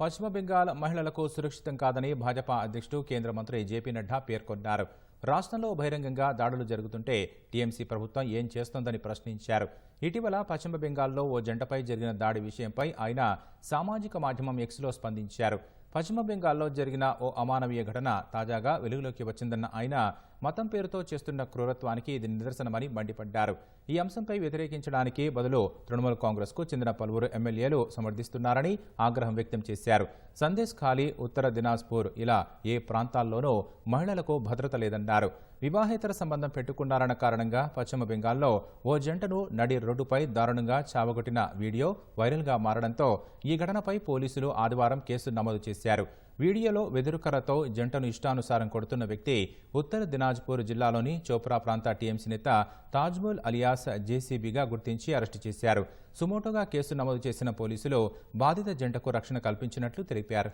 పశ్చిమ బెంగాల్ మహిళలకు సురక్షితం కాదని భాజపా అధ్యక్షుడు కేంద్ర మంత్రి జేపీ నడ్డా పేర్కొన్నారు. రాష్ట్రంలో బహిరంగంగా దాడులు జరుగుతుంటే టీఎంసీ ప్రభుత్వం ఏం చేస్తోందని ప్రశ్నించారు. ఇటీవల పశ్చిమ బెంగాల్లో ఓ జంటపై జరిగిన దాడి విషయంపై ఆయన సామాజిక మాధ్యమం ఎక్స్లో స్పందించారు. పశ్చిమ బెంగాల్లో జరిగిన ఓ అమానవీయ ఘటన తాజాగా వెలుగులోకి వచ్చిందన్న ఆయన మతం పేరుతో చేస్తున్న క్రూరత్వానికి ఇది నిదర్శనమని మండిపడ్డారు. ఈ అంశంపై వ్యతిరేకించడానికి బదులు తృణమూల్ కాంగ్రెస్కు చెందిన పలువురు ఎమ్మెల్యేలు సమర్థిస్తున్నారని ఆగ్రహం వ్యక్తం చేశారు. సందేశ్ ఖాళీ ఉత్తర దినాజ్పూర్ ఇలా ఏ ప్రాంతాల్లోనూ మహిళలకు భద్రత లేదన్నారు. వివాహేతర సంబంధం పెట్టుకున్నారన్న కారణంగా పశ్చిమ బెంగాల్లో ఓ జంటను నడి రోడ్డుపై దారుణంగా చావగొట్టిన వీడియో వైరల్గా మారడంతో ఈ ఘటనపై పోలీసులు ఆదివారం కేసు నమోదు చేశారు. వీడియోలో వెదురుకర్రతో జంటను ఇష్టానుసారం కొడుతున్న వ్యక్తి ఉత్తర దినాజ్పూర్ జిల్లాలోని చోప్రా ప్రాంత టీఎంసీ నేత తాజ్మల్ అలియాస్ జేసీబీగా గుర్తించి అరెస్టు చేశారు. సుమోటోగా కేసు నమోదు చేసిన పోలీసులు బాధిత జంటకు రక్షణ కల్పించినట్లు తెలిపారు.